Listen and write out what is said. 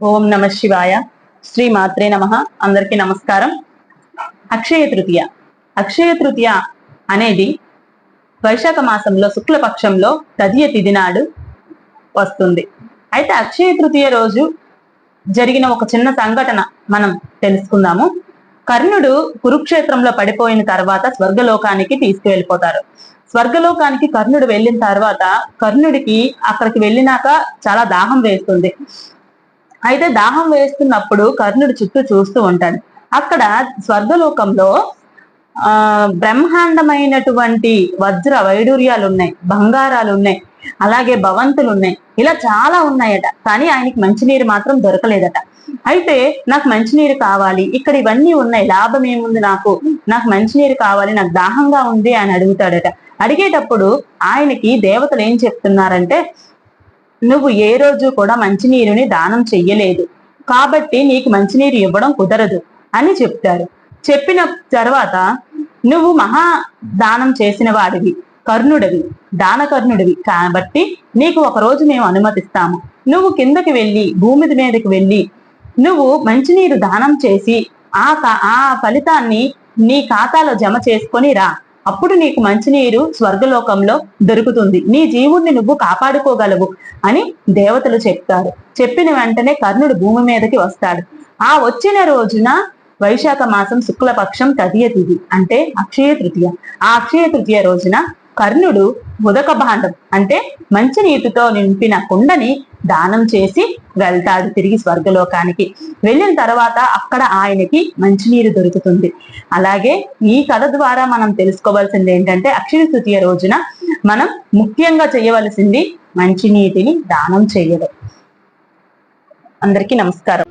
ఓం నమ శివాయ. శ్రీ మాత్రే నమ. అందరికీ నమస్కారం. అక్షయ తృతీయ. అక్షయ తృతీయ అనేది వైశాఖ మాసంలో శుక్లపక్షంలో తదియ తిథి నాడు వస్తుంది. అయితే అక్షయ తృతీయ రోజు జరిగిన ఒక చిన్న సంఘటన మనం తెలుసుకుందాము. కర్ణుడు కురుక్షేత్రంలో పడిపోయిన తర్వాత స్వర్గలోకానికి తీసుకువెళ్ళిపోతారు. స్వర్గలోకానికి కర్ణుడు వెళ్ళిన తర్వాత కర్ణుడికి అక్కడికి వెళ్ళినాక చాలా దాహం వేస్తుంది. అయితే దాహం వేస్తున్నప్పుడు కర్ణుడు చుట్టూ చూస్తూ ఉంటాడు. అక్కడ స్వర్గలోకంలో ఆ బ్రహ్మాండమైనటువంటి వజ్ర వైడూర్యాలు ఉన్నాయి బంగారాలు ఉన్నాయి అలాగే భవంతులు ఉన్నాయి ఇలా చాలా ఉన్నాయట. కానీ ఆయనకి మంచినీరు మాత్రం దొరకలేదట. అయితే నాకు మంచినీరు కావాలి ఇక్కడ ఇవన్నీ ఉన్నాయి లాభం ఏముంది నాకు? నాకు మంచినీరు కావాలి నాకు దాహంగా ఉంది అని అడుగుతాడట. అడిగేటప్పుడు ఆయనకి దేవతలు ఏం చెప్తున్నారంటే నువ్వు ఏ రోజు కూడా మంచినీరుని దానం చెయ్యలేదు. కాబట్టి నీకు మంచినీరు ఇవ్వడం కుదరదు అని చెప్తారు. చెప్పిన తర్వాత నువ్వు మహా దానం చేసిన వాడివి కర్ణుడివి దానకర్ణుడివి కాబట్టి నీకు ఒక రోజు మేము అనుమతిస్తాము. నువ్వు కిందకి వెళ్ళి భూమి మీదకి వెళ్ళి నువ్వు మంచినీరు దానం చేసి ఆ కా- ఆ ఫలితాన్ని నీ ఖాతాలో జమ చేసుకొని రా. అప్పుడు నీకు మంచినీరు స్వర్గలోకంలో దొరుకుతుంది. నీ జీవుణ్ణి నువ్వు కాపాడుకోగలవు అని దేవతలు చెప్తారు. చెప్పిన వెంటనే కర్ణుడు భూమి మీదకి వస్తాడు. ఆ వచ్చిన రోజున వైశాఖ మాసం శుక్లపక్షం తదియ తిథి అంటే అక్షయ తృతీయ. ఆ అక్షయ తృతీయ రోజున కర్ణుడు ఉదక భాండం అంటే మంచి నీటితో నింపిన కుండని దానం చేసి వెళ్తాడు తిరిగి స్వర్గలోకానికి. వెళ్ళిన తర్వాత అక్కడ ఆయనకి మంచినీరు దొరుకుతుంది. అలాగే ఈ కథ ద్వారా మనం తెలుసుకోవాల్సింది ఏంటంటే అక్షయ తృతీయ రోజున మనం ముఖ్యంగా చేయవలసింది మంచినీటిని దానం చేయడం. అందరికీ నమస్కారం.